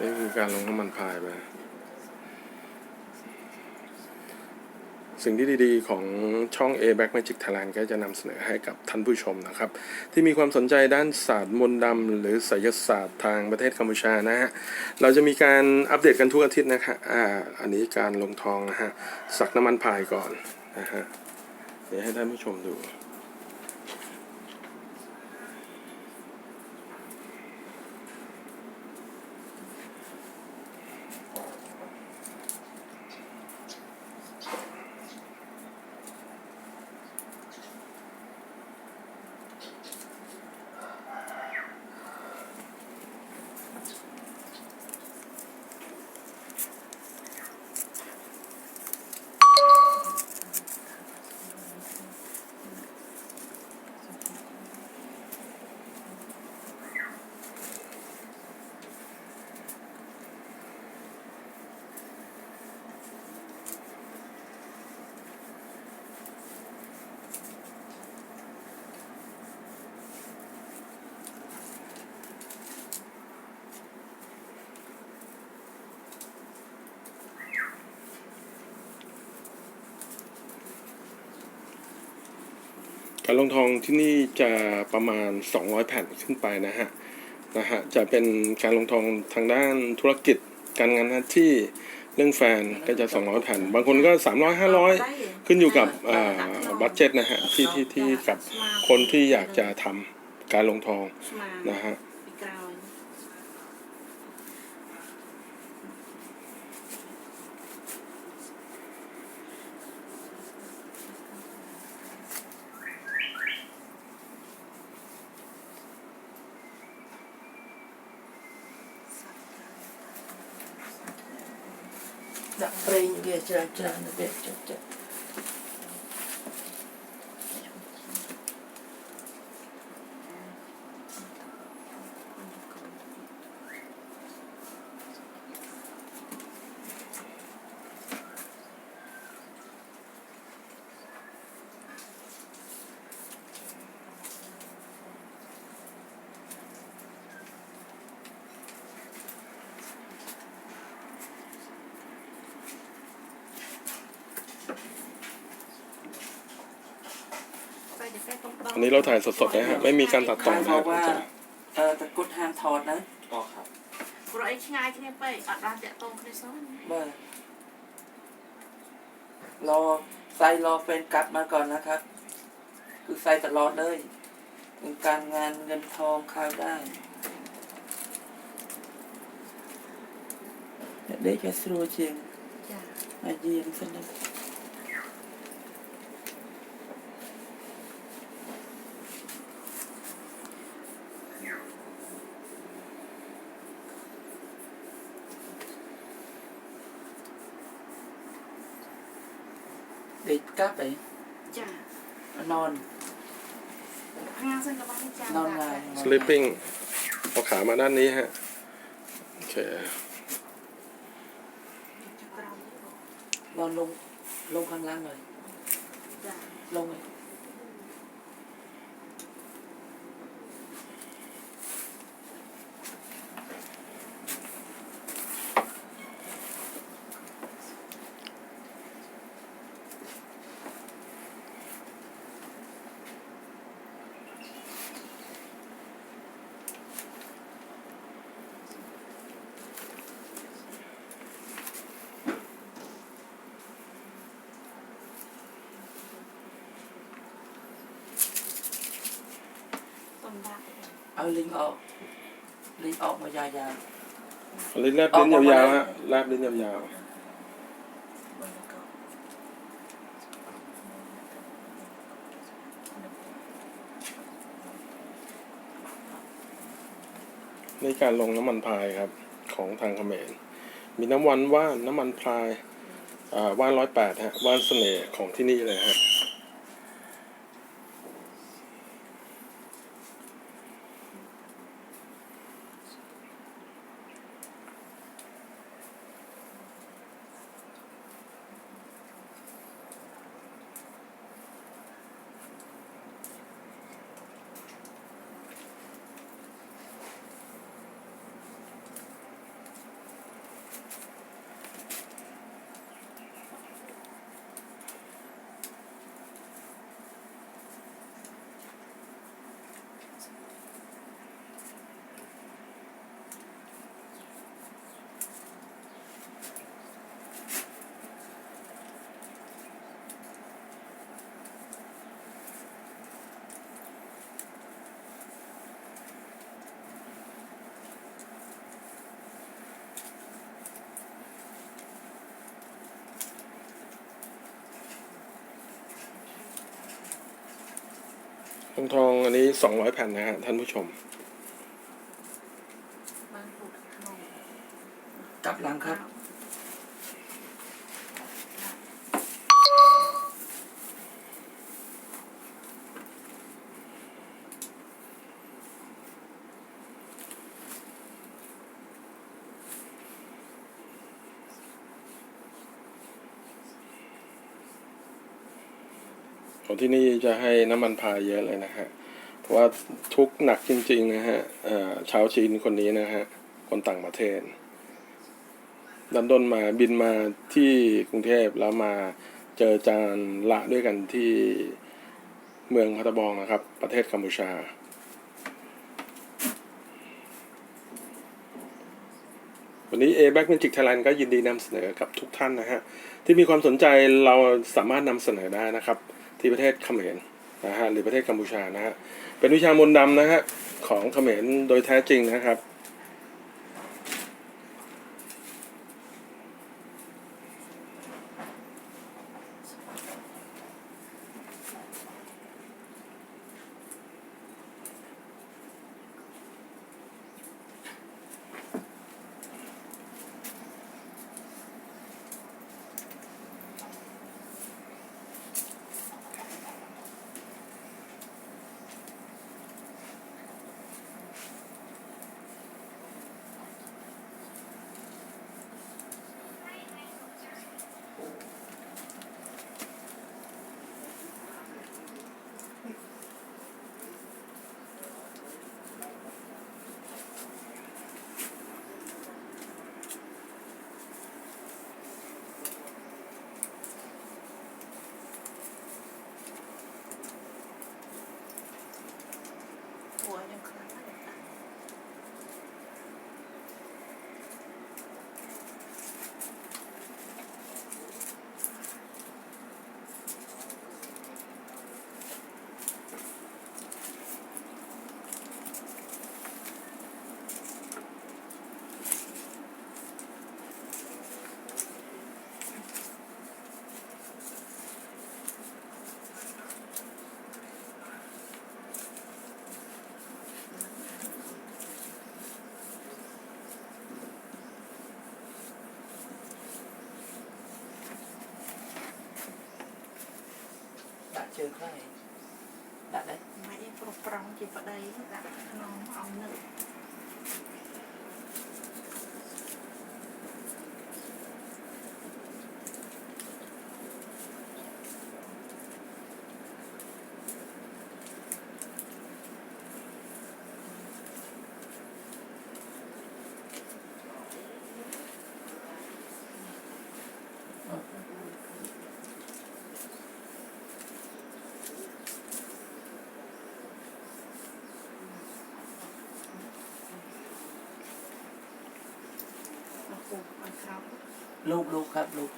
นี่คือการลงน้ำมันพายไป สิ่งที่ดีๆ ของช่อง A Back Magic Thailand ก็จะนำเสนอให้กับท่านผู้ชมนะครับ ที่มีความสนใจด้านศาสตร์มนต์ดำหรือไสยศาสตร์ทางประเทศกัมพูชานะฮะ เราจะมีการอัปเดตกันทุกอาทิตย์นะครับอ่าอันนี้การลงทองนะฮะ สักน้ำมันพายก่อนนะฮะ เดี๋ยวให้ท่านผู้ชมดู การลงทองที่นี่จะประมาณ 200 แผ่นขึ้นไปนะฮะนะฮะจะเป็นการลงทองทางด้านธุรกิจ การงานหน้าที่เรื่องแฟนก็จะ 200 แผ่น บางคนก็ 300 500 ขึ้นอยู่กับบัตเจ็ตนะฮะที่ที่ที่กับคนที่อยากจะทำการลงทองนะฮะ അത്രയും വിചാരിച്ചു അച്ഛൻ വിചാരിച്ചു อันนี้เราถ่ายสดๆนะฮะไม่มีการตัดต่อนะเพครัราะว่าจรย์เออต่กดห้ามถอดนะ อ๋อครับ Kurang ikhnya akhirnya baik, ใส่รอไซรอแฟนกลับมาก่อนนะครับ คือใส่ตลอดเลยการงานเงินทองข้าวได้เด็กแคสโลเชียงมาเยียมสนุก เด็กกล้าไปจ้ะนอนห้างเส้นกระบ้านจ้ะนอนไง sleeping เอาขามาด้านนี้ฮะ โอเค นอนลงลงข้างล่างเลย ลงเลย เอาลิงออก ลิงออกมายาวอันนี้แลบลิ้นยาวๆฮะแลบลิ้นยาวๆในการลงน้ำมันพายครับ ของทางเขมรมีน้ำวันว่านน้ำมันพรายอ่าว่านร้อยแปดฮะว่านเสน่ห์ของที่นี่เลยฮะ ทองทองอันนี้สองร้อยแผ่นนะฮะท่านผู้ชมบ้านผูกขนมกลับหลังครับ ของที่นี่จะให้น้ำมันพายเยอะเลยนะฮะ เพราะว่าทุกหนักจริงๆนะฮะชาวจีนคนนี้นะฮะ คนต่างประเทศดันดนมาบินมาที่กรุงเทพแล้วมาเจอจานละด้วยกันที่เมืองพัตบองนะครับ ประเทศกัมพูชา วันนี้ a b a c Magic Thailand ก็ยินดีนำเสนอกับทุกท่านนะฮะ ที่มีความสนใจเราสามารถนำเสนอได้นะครับ ที่ประเทศเขมรนะฮะหรือประเทศกัมพูชานะฮะเป็นวิชามนต์ดำนะฮะของเขมรโดยแท้จริงนะครับ ជើងខ្លះដាក់ដែរមិនឯងប្រុសប្រងជាប្តីដាក់ក្នុងអង្គនឹង ลูกมันเขาลูกลูกครับลูก